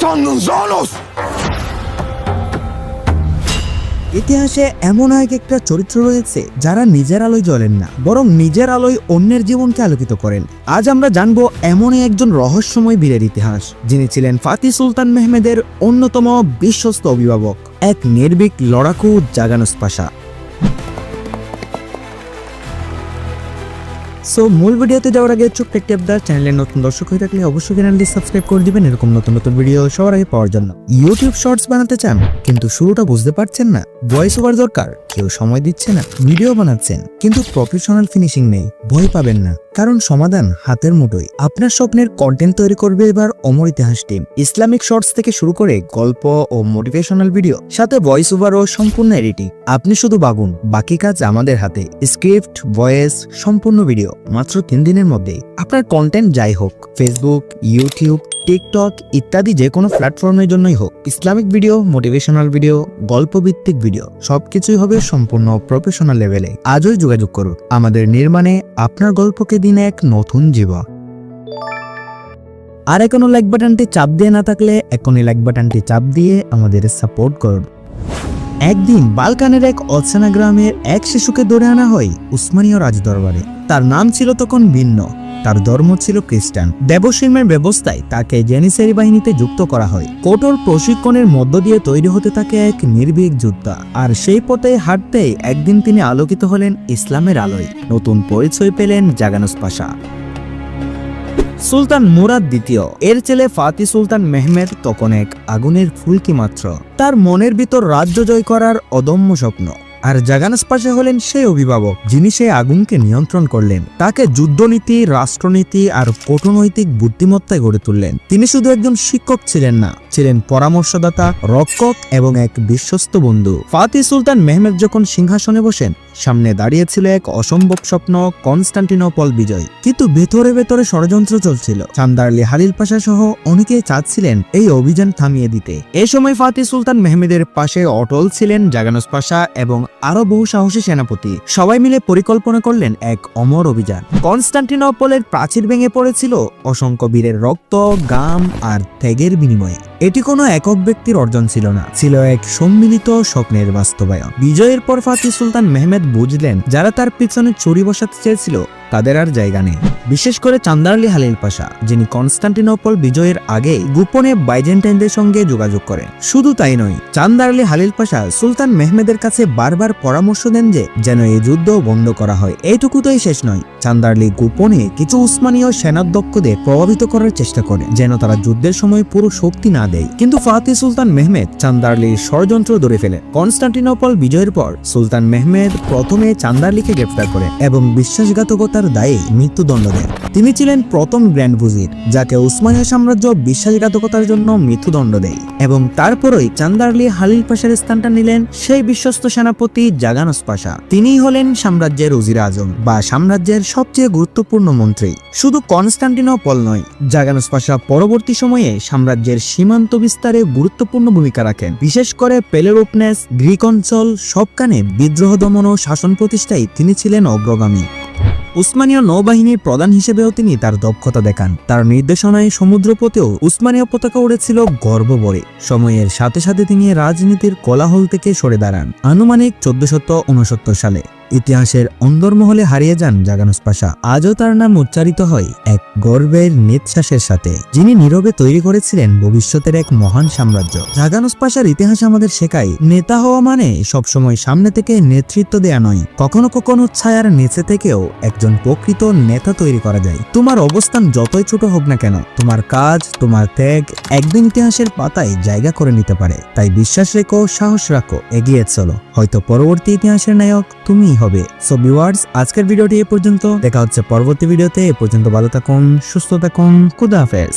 son uns ইতিহাসে এমন এক একটা চরিত্র রয়েছে যারা নিজের আলোয় জ্বলেন না, বরং নিজের আলোয় অন্যের জীবনকে আলোকিত করেন। আজ আমরা জানব এমনই একজন রহস্যময় বীরের ইতিহাস, যিনি ছিলেন ফাতি সুলতান মেহমেদের অন্যতম বিশ্বস্ত অভিভাবক, এক নির্ভীক লড়াকু জাগানুস পাশা। সো মূল ভিডিওতে যাওয়ার আগে ছোট্ট একটি আপনার চ্যানেলে নতুন দর্শক হয়ে থাকলে অবশ্যই চ্যানেলটি সাবস্ক্রাইব করে দিবেন। এরকম নতুন নতুন ভিডিও সবার আগে পাওয়ার জন্য। ইউটিউব শর্টস বানাতে চান, কিন্তু শুরুটা বুঝতে পারছেন না। ভয়েস ওভার দরকার, কেউ সময় দিচ্ছে না ভিডিও বানাচ্ছেন, কিন্তু প্রফেশনাল ফিনিশিং নেই, ভয় পাবেন না। কারণ সমাধান হাতের মুঠোয়। আপনার স্বপ্নের কন্টেন্ট তৈরি করবে এবার অমর ইতিহাস টিম ইসলামিক শর্টস থেকে শুরু করে গল্প ও মোটিভেশনাল ভিডিও সাথে ভয়েস ওভার ও সম্পূর্ণ এডিটিং আপনি শুধু ভাবুন, বাকি কাজ আমাদের হাতে। স্ক্রিপ্ট ভয়েস সম্পূর্ণ ভিডিও মাত্র তিন দিনের মধ্যেই। আপনার কন্টেন্ট যাই হোক ফেসবুক ইউটিউব টিকটক ইত্যাদি যে কোনো প্ল্যাটফর্মের জন্যই হোক, ইসলামিক ভিডিও মোটিভেশনাল ভিডিও গল্পভিত্তিক ভিডিও সবকিছুই হবে সম্পূর্ণ প্রফেশনাল লেভেলে আজই যোগাযোগ করুন আমাদের নির্মাণে আপনার গল্পকে দিন এক নতুন জীবন। আর এখনও লাইক বাটনটি চাপ দিয়ে না থাকলে এখনই লাইক বাটনটি চাপ দিয়ে আমাদের সাপোর্ট করুন। একদিন বালকানের এক অচেনা গ্রামের এক শিশুকে ধরে আনা হয় উসমানীয় রাজদরবারে। তার নাম ছিল তখন ভিন্ন। তার ধর্ম ছিল খ্রিস্টান। দেবসীমের ব্যবস্থায় তাকে জেনিসারি বাহিনীতে যুক্ত করা হয়। কঠোর প্রশিক্ষণের মধ্য দিয়ে তৈরি হতে থাকে এক নির্ভীক যোদ্ধা। আর সেই পথে হাঁটতেই একদিন তিনি আলোকিত হলেন ইসলামের আলোয়। নতুন পরিচয় পেলেন জাগানুস পাশা। সুলতান মুরাদ দ্বিতীয়। এর ছেলে ফাতি সুলতান মেহমেদ তখন এক আগুনের ফুলকি মাত্র। তার মনের ভিতর রাজ্য জয় করার অদম্য স্বপ্ন। আর জাগানাস পাশে হলেন সেই অভিভাবক, যিনি সেই আগুনকে নিয়ন্ত্রণ করলেন। তাকে যুদ্ধনীতি, রাষ্ট্রনীতি আর কূটনৈতিক বুদ্ধিমত্তায় গড়ে তুললেন। তিনি শুধু একজন শিক্ষক ছিলেন না, ছিলেন পরামর্শদাতা, রক্ষক এবং এক বিশ্বস্ত বন্ধু। ফাতি সুলতান মেহমেদ যখন সিংহাসনে বসেন, সামনে দাঁড়িয়েছিল এক অসম্ভব স্বপ্ন, কনস্টান্টিনোপল বিজয়। কিন্তু ভেতরে ভেতরে ষড়যন্ত্র চলছিল। চান্দারলি হালিল পাশা সহ অনেকেই চাচ্ছিলেন এই অভিযান থামিয়ে দিতে। এ সময় ফাতি সুলতান মেহমেদের পাশে অটল ছিলেন জাগানুস পাশা এবং আরও বহু সাহসী সেনাপতি। সবাই মিলে পরিকল্পনা করলেন এক অমর অভিযান। কনস্টান্টিনোপলের প্রাচীর ভেঙে পড়েছিল অসংখ্য বীরের রক্ত, গাম আর ত্যাগের বিনিময়ে। এটি কোনো একক ব্যক্তির অর্জন ছিল না। ছিল এক সম্মিলিত স্বপ্নের বাস্তবায়ন। বিজয়ের পর ফাতি সুলতান মেহমেদ বুঝলেন, যারা তার পিছনে চুরি বসাতে চেয়েছিল, তাদের আর জায়গা নেই। বিশেষ করে চান্দারলি হালিল পাশা, যিনি কনস্টান্টিনোপল বিজয়ের আগে গোপনে বাইজেন্টাইনদের সঙ্গে যোগাযোগ করেন। শুধু তাই নয়, চান্দারলি হালিল পাশা সুলতান মেহমেদের কাছে বারবার পরামর্শ দেন যে, যেন এই যুদ্ধ বন্ধ করা হয়। এইটুকুতেই শেষ নয়, চান্দারলি গোপনে কিছু উসমানীয় সেনাধ্যক্ষদের প্রভাবিত করার চেষ্টা করে, যেন তারা যুদ্ধের সময় পুরো শক্তি না দেয় কিন্তু ফাতি সুলতান মেহমেদ চান্দারলির ষড়যন্ত্র ধরে ফেলেন কনস্টান্টিনোপল বিজয়ের পর সুলতান মেহমেদ প্রথমে চান্দারলিকে গ্রেফতার করেন এবং বিশ্বাসঘাতকতার দায়ে মৃত্যুদণ্ড দেন। তিনি ছিলেন প্রথম গ্র্যান্ড বুজির যাকে উসমানীয় সাম্রাজ্য বিশ্বাসঘাতকতার জন্য মৃত্যুদণ্ড দেয় এবং তারপরই চান্দারলি হালিল পাশার স্থানটা নিলেন সেই বিশ্বস্ত সেনাপতি জাগানস পাশা। তিনিই হলেন সাম্রাজ্যের উজির আজম বা সাম্রাজ্যের সবচেয়ে গুরুত্বপূর্ণ মন্ত্রী। শুধু কনস্টান্টিনোপল নয়, জাগানুস পাশা পরবর্তী সময়ে সাম্রাজ্যের সীমান্ত বিস্তারে গুরুত্বপূর্ণ ভূমিকা রাখেন। বিশেষ করে পেলেরোপনেস গ্রিক অঞ্চল, সবখানে বিদ্রোহ দমন ও শাসন প্রতিষ্ঠায় তিনি ছিলেন অগ্রগামী। উসমানীয় নৌবাহিনীর প্রধান হিসেবেও তিনি তার দক্ষতা দেখান। তার নির্দেশনায় সমুদ্রপথেও উসমানীয় পতাকা উড়েছিল গর্ব ভরে। সময়ের সাথে সাথে তিনি রাজনীতির কোলাহল থেকে সরে দাঁড়ান। আনুমানিক চোদ্দশত সালে। ইতিহাসের অন্দরমহলে হারিয়ে যান জাগানুস পাশা। আজও তার নাম উচ্চারিত হয় এক গর্বের নিঃশ্বাসের সাথে, যিনি নীরবে তৈরি করেছিলেন ভবিষ্যতের এক মহান সাম্রাজ্য। জাগানুস পাশার ইতিহাস আমাদের শেখায়, নেতা হওয়া মানে সবসময় সামনে থেকে নেতৃত্ব দেয়া নয়, কখনো কখনো ছায়ার নিচে থেকেও একজন প্রকৃত নেতা তৈরি করা যায়। তোমার অবস্থান যতই ছোট হোক না কেন, তোমার কাজ, তোমার ত্যাগ একদিন ইতিহাসের পাতায় জায়গা করে নিতে পারে। তাই বিশ্বাস রেখো, সাহস রাখো, এগিয়ে চলো। হয়তো পরবর্তী ইতিহাসের নায়ক তুমিই হবে। সো ভিউয়ার্স আজকের ভিডিওটি এ পর্যন্ত। দেখা হচ্ছে পরবর্তী ভিডিওতে। এ পর্যন্ত ভালো থাকুন, সুস্থ থাকুন, খুদা হাফেজ।